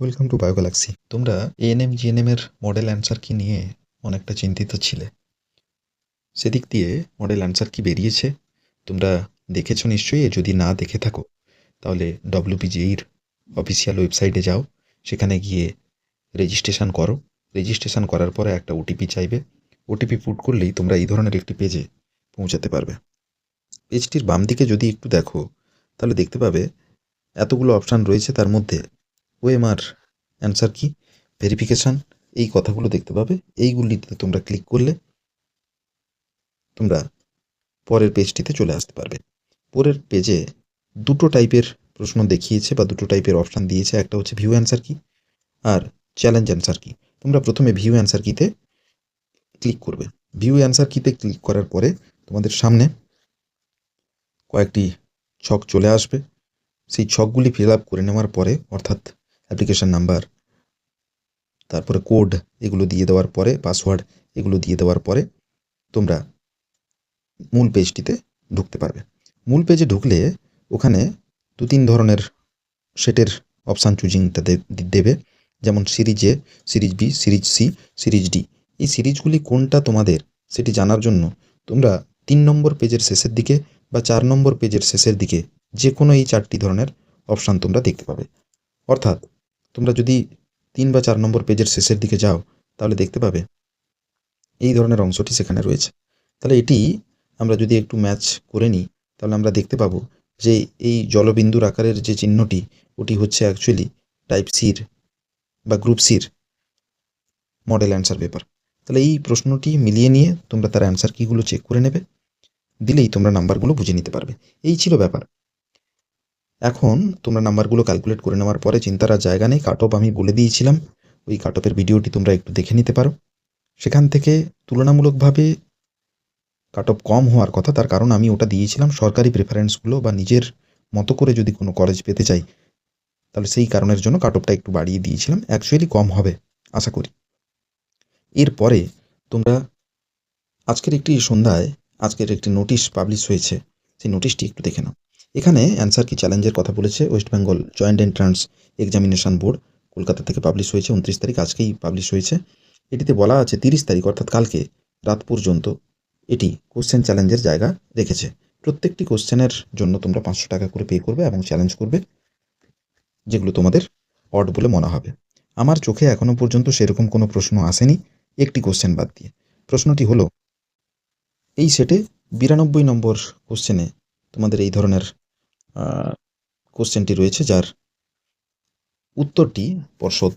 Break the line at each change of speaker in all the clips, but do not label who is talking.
Welcome to Bio Galaxy তোমরা ANM GNM এর model answer key নিয়ে অনেকটা চিন্তিত ছিলে। সেদিক দিয়ে মডেল অ্যান্সার কি বেরিয়েছে। তোমরা দেখেছ নিশ্চয়ই যদি না দেখে থাকো, তাহলে ডব্লিউপিজির অফিসিয়াল ওয়েবসাইটে যাও। সেখানে গিয়ে রেজিস্ট্রেশন করো। রেজিস্ট্রেশন করার পরে একটা ওটিপি চাইবে। ওটিপি পুট করলেই তোমরা এই ধরনের একটি পেজে পৌঁছাতে পারবে। পেজটির বাম দিকে যদি একটু দেখো, তাহলে দেখতে পাবে, এতগুলো অপশান রয়েছে তার মধ্যে ওএমআর অ্যান্সার কি? ভেরিফিকেশান, এই কথাগুলো দেখতে পাবে। এইগুলিতে তোমরা ক্লিক করলে তোমরা পরের পেজটিতে চলে আসতে পারবে। পরের পেজে দুটো টাইপের প্রশ্ন দেখিয়েছে বা দুটো টাইপের অপশান দিয়েছে। একটা হচ্ছে ভিউ অ্যান্সার কি আর চ্যালেঞ্জ অ্যান্সার কি। তোমরা প্রথমে ভিউ অ্যান্সার কিতে ক্লিক করবে। ভিউ অ্যান্সার কিতে ক্লিক করার পরে তোমাদের সামনে কয়েকটি ছক চলে আসবে। সেই ছকগুলি ফিল আপ করে নেওয়ার পরে, অর্থাৎ অ্যাপ্লিকেশন নাম্বার তারপরে কোড এগুলো দিয়ে দেওয়ার পরে পাসওয়ার্ড এগুলো দিয়ে দেওয়ার পরে তোমরা মূল পেজটিতে ঢুকতে পারবে। মূল পেজে ঢুকলে ওখানে দু তিন ধরনের সেটের অপশান চুজিংটা দেবে। যেমন series A series B series C series D এই সিরিজগুলি কোনটা তোমাদের সেটি জানার জন্য তোমরা তিন নম্বর পেজের শেষের দিকে বা চার নম্বর পেজের শেষের দিকে যে কোনো এই চারটি ধরনের অপশান তোমরা দেখতে পাবে। অর্থাৎ তোমরা যদি তিন বা চার নম্বর পেজের শেষের দিকে যাও, তাহলে দেখতে পাবে এই ধরনের অংশটি সেখানে রয়েছে। তাহলে এটি আমরা যদি একটু ম্যাচ করে নিই, তাহলে আমরা দেখতে পাবো যে এই জলবিন্দুর আকারের যে চিহ্নটি, ওটি হচ্ছে অ্যাকচুয়ালি টাইপ সির বা গ্রুপ সির মডেল অ্যান্সার পেপার তাহলে এই প্রশ্নটি মিলিয়ে নিয়ে তোমরা তার অ্যান্সার কীগুলো চেক করে নেবে, দিলেই তোমরা নাম্বারগুলো বুঝে নিতে পারবে। এই ছিল ব্যাপার। এখন তোমরা নাম্বারগুলো ক্যালকুলেট করে নেওয়ার পরে চিন্তার আর জায়গা নেই কাট আমি বলে দিয়েছিলাম। ওই কাট ভিডিওটি তোমরা একটু দেখে নিতে পারো। সেখান থেকে তুলনামূলকভাবে কাট কম হওয়ার কথা, তার কারণ আমি ওটা দিয়েছিলাম সরকারি প্রেফারেন্সগুলো বা নিজের মতো করে যদি কোনো কলেজ পেতে চাই, তাহলে সেই কারণের জন্য কাট অফটা একটু বাড়িয়ে দিয়েছিলাম। অ্যাকচুয়ালি কম হবে, আশা করি। এরপরে তোমরা আজকের একটি সন্ধ্যায়, আজকের একটি নোটিশ পাবলিশ হয়েছে। সেই নোটিশটি একটু দেখে নাও। এখানে অ্যান্সার কি চ্যালেঞ্জের কথা বলেছে West Bengal Joint Entrance Examination Board? Kolkata থেকে পাবলিশ হয়েছে, উনত্রিশ তারিখ, আজকেই পাবলিশ হয়েছে। এটিতে বলা আছে, তিরিশ তারিখ, অর্থাৎ কালকে, রাত পর্যন্ত এটি কোশ্চেন চ্যালেঞ্জের জায়গা রেখেছে। প্রত্যেকটি কোশ্চেনের জন্য তোমরা পাঁচশো টাকা করে পে করবে এবং চ্যালেঞ্জ করবে, যেগুলো তোমাদের অড বলে মনে হবে। আমার চোখে এখনও পর্যন্ত সেরকম কোনো প্রশ্ন আসেনি, একটি কোশ্চেন বাদ দিয়ে। প্রশ্নটি হলো, এই সেটে বিরানব্বই নম্বর কোশ্চেনে তোমাদের এই ধরনের কোশ্চেনটি রয়েছে যার উত্তরটি পর্ষদ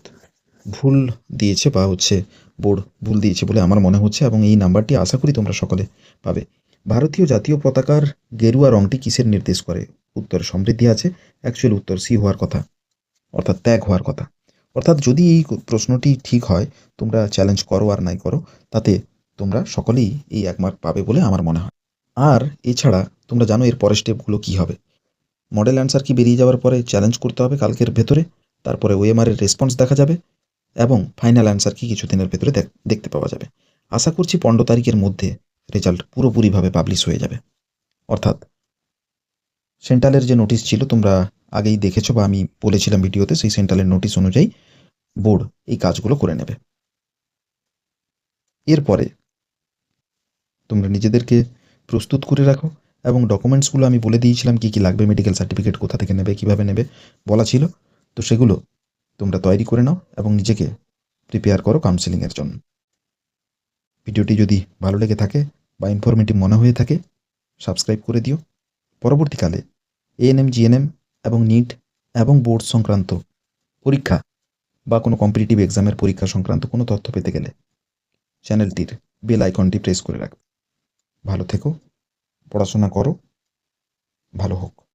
ভুল দিয়েছে বা হচ্ছে বোর্ড ভুল দিয়েছে বলে আমার মনে হচ্ছে এবং এই নাম্বারটি আশা করি তোমরা সকলে পাবে। ভারতীয় জাতীয় পতাকার গেরুয়া রংটি কিসের নির্দেশ করে? উত্তর সমৃদ্ধি আছে অ্যাকচুয়াল উত্তর সি হওয়ার কথা, অর্থাৎ ত্যাগ হওয়ার কথা। অর্থাৎ যদি এই প্রশ্নটি ঠিক হয়, তোমরা চ্যালেঞ্জ করো আর নাই করো, তাতে তোমরা সকলেই এই এক মার্ক পাবে বলে আমার মনে হয়। আর এছাড়া তোমরা জানো এর পরের স্টেপগুলো কী হবে? মডেল অ্যান্সার কি বেরিয়ে যাওয়ার পরে চ্যালেঞ্জ করতে হবে কালকের ভেতরে? তারপরে ওএমআরের রেসপন্স দেখা যাবে এবং ফাইনাল অ্যান্সার কি কিছুদিনের ভেতরে দেখতে পাওয়া যাবে। আশা করছি পনেরো তারিখের মধ্যে রেজাল্ট পুরোপুরিভাবে পাবলিশ হয়ে যাবে। অর্থাৎ সেন্ট্রালের যে নোটিশ ছিল, তোমরা আগেই দেখেছ বা আমি বলেছিলাম ভিডিওতে, সেই সেন্ট্রালের নোটিশ অনুযায়ী বোর্ড এই কাজগুলো করে নেবে। এরপরে তোমরা নিজেদেরকে প্রস্তুত করে রাখো। এবং ডকুমেন্টসগুলো আমি বলে দিয়েছিলাম কী কী লাগবে মেডিকেল সার্টিফিকেট কোথা থেকে নেবে, কীভাবে নেবে, বলা ছিল। তো সেগুলো তোমরা তৈরি করে নাও এবং নিজেকে প্রিপেয়ার করো কাউন্সেলিংয়ের জন্য। ভিডিওটি যদি ভালো লেগে থাকে বা ইনফরমেটিভ মনে হয়ে থাকে সাবস্ক্রাইব করে দিও। পরবর্তীকালে এএনএম জিএনএম এবং নিট এবং বোর্ড সংক্রান্ত পরীক্ষা বা কোনো কম্পিটিটিভ এক্সামের পরীক্ষা সংক্রান্ত কোনো তথ্য পেতে গেলে চ্যানেলটির বেল আইকনটি প্রেস করে রাখবে। ভালো থেকো। পড়াশোনা করো ভালো হোক।